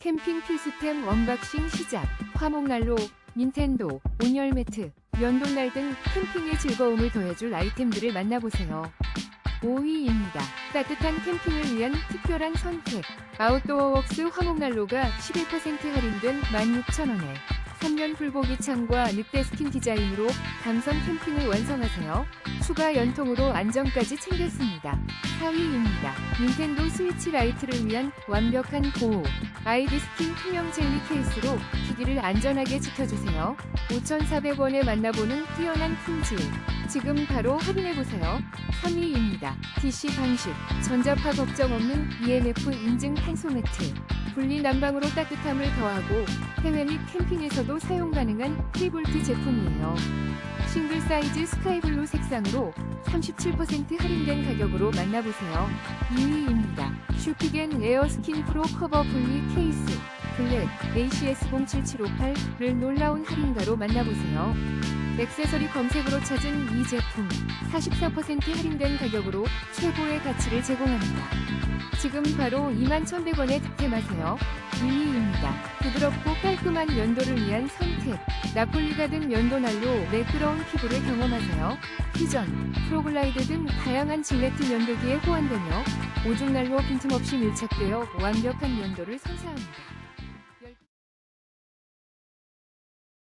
캠핑 필수템 언박싱 시작. 화목난로, 닌텐도, 온열 매트, 연돈날 등 캠핑의 즐거움을 더해줄 아이템들을 만나보세요. 5위입니다. 따뜻한 캠핑을 위한 특별한 선택. 아웃도어웍스 화목난로가 11% 할인된 16,000원에 3면 불보기 창과 늑대 스킨 디자인으로 감성 캠핑을 완성하세요. 추가 연통으로 안전까지 챙겼습니다. 4위입니다. 닌텐도 스위치 라이트를 위한 완벽한 보호. 아이디 스킨 투명 젤리 케이스로 기기를 안전하게 지켜주세요. 5,400원에 만나보는 뛰어난 품질. 지금 바로 확인해보세요. 3위입니다. DC 방식. 전자파 걱정 없는 EMF 인증 탄소 매트. 분리 난방으로 따뜻함을 더하고 해외 및 캠핑에서도 사용 가능한 프리볼트 제품이에요. 싱글 사이즈 스카이블루 색상으로 37% 할인된 가격으로 만나보세요. 2위입니다. 슈피겐 에어 스킨 프로 커버 분리 케이스 블랙 ACS07758를 놀라운 할인가로 만나보세요. 액세서리 검색으로 찾은 이 제품 44% 할인된 가격으로 최고의 가치를 제공합니다. 지금 바로 21,100원에 득템하세요. 2위입니다. 부드럽고 깔끔한 면도를 위한 선택. 나폴리 가 든 면도날로 매끄러운 피부를 경험하세요. 퓨전, 프로글라이드 등 다양한 질레트 면도기에 호환되며 오줌날로 빈틈없이 밀착되어 완벽한 면도를 선사합니다.